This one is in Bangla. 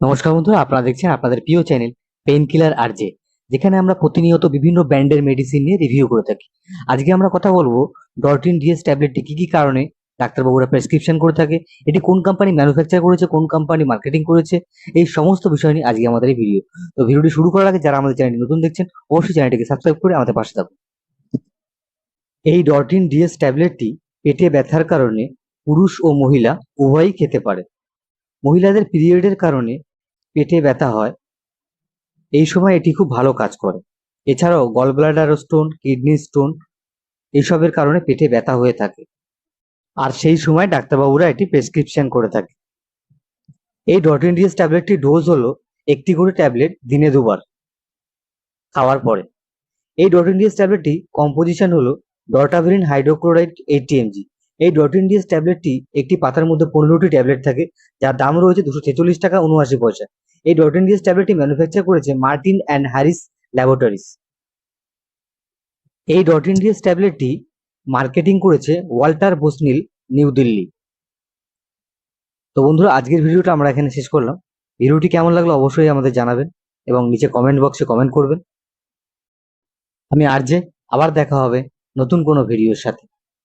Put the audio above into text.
নমস্কার বন্ধুরা আপনারা দেখছেন আপনাদের প্রিয় channel pain killer R J যেখানে আমরা প্রতিনিয়ত বিভিন্ন ব্র্যান্ডের মেডিসিন নিয়ে রিভিউ করে থাকি। আজকে আমরা কথা বলব ডরটিন ডিএস ট্যাবলেটটি কি কি কারণে ডাক্তারবাবুরা প্রেসক্রিপশন করে থাকে, এটি কোন কোম্পানি ম্যানুফ্যাকচার করেছে, কোন কোম্পানি মার্কেটিং করেছে, এই সমস্ত বিষয় নিয়ে আজকে আমাদের এই ভিডিও তো ভিডিওটি শুরু করার আগে যারা আমাদের চ্যানেলটি নতুন দেখছেন, অবশ্যই চ্যানেলটিকে সাবস্ক্রাইব করে আমাদের পাশে থাকুন। এই ডরটিন ডিএস ট্যাবলেটটি পেটে ব্যথার কারণে পুরুষ ও মহিলা উভয়ই খেতে পারে। মহিলাদের পিরিয়ডের কারণে পেটে ব্যথা হয়। এই সময় এটি খুব ভালো কাজ করে। এছাড়াও গলব্লাডার স্টোন কিডনি স্টোন এইসবের কারণে পেটে ব্যথা হয়ে থাকে। আর সেই সময় ডাক্তারবাবুরা এটি প্রেসক্রিপশন করে থাকে। এই ডটিনডিএস ট্যাবলেটটির ডোজ হলো একটি করে ট্যাবলেট দিনে দুবার খাওয়ার পরে। এই ডটিনডিএস ট্যাবলেটটি কম্পোজিশন হলো ডটাভেরিন হাইড্রোক্লোরাইড এইটটি এমজি এই ডট ডটিনডিএস ট্যাবলেটটি একটি পাতার মধ্যে পনেরোটি ট্যাবলেট থাকে, যার দাম রয়েছে দুশো ছেচল্লিশ টাকা উনআশি পয়সা। এই ডটেনডিএস ট্যাবলেটটি ম্যানুফ্যাকচার করেছে মার্টিন অ্যান্ড হ্যারিস ল্যাবরেটরিজ। এই ডটেনডিএস ট্যাবলেটটি মার্কেটিং করেছে ওয়াল্টার বোসনিল, নিউ দিল্লি। তো বন্ধুরা, আজকের ভিডিওটা আমরা এখানে শেষ করলাম। ভিডিওটি কেমন লাগল অবশ্যই আমাদের জানাবেন এবং নিচে কমেন্ট বক্সে কমেন্ট করবেন। আমি আরজে, আবার দেখা হবে নতুন কোনো ভিডিওর সাথে।